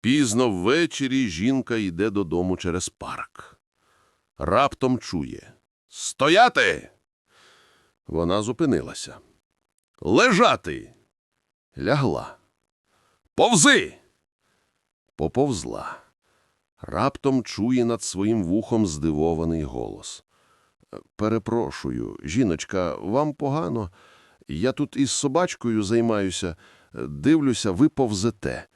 Пізно ввечері жінка йде додому через парк. Раптом чує Стояти! Вона зупинилася. Лежати! Лягла. Повзи! Поповзла. Раптом чує над своїм вухом здивований голос. Перепрошую, жіночка, вам погано? Я тут із собачкою займаюся. Дивлюся, ви повзете.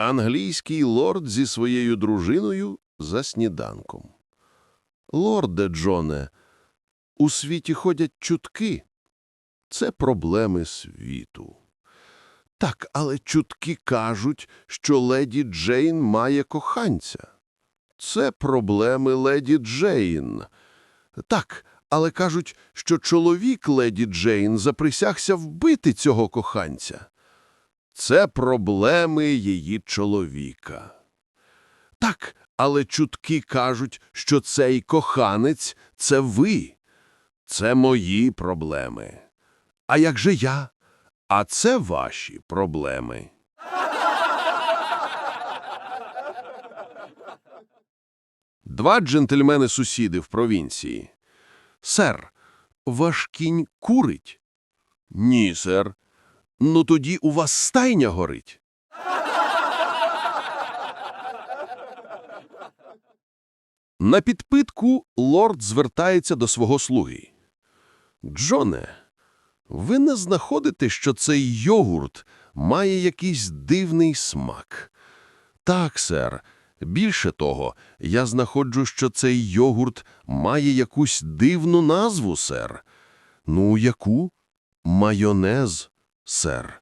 Англійський лорд зі своєю дружиною за сніданком. Лорде Джоне, у світі ходять чутки. Це проблеми світу. Так, але чутки кажуть, що леді Джейн має коханця. Це проблеми леді Джейн. Так, але кажуть, що чоловік леді Джейн заприсягся вбити цього коханця. Це проблеми її чоловіка. Так, але чутки кажуть, що цей коханець – це ви. Це мої проблеми. А як же я? А це ваші проблеми. Два джентльмени-сусіди в провінції. Сер, ваш кінь курить? Ні, сер. Ну тоді у вас стайня горить. На підпитку лорд звертається до свого слуги. Джоне, ви не знаходите, що цей йогурт має якийсь дивний смак? Так, сер. Більше того, я знаходжу, що цей йогурт має якусь дивну назву, сер. Ну, яку? Майонез, сер.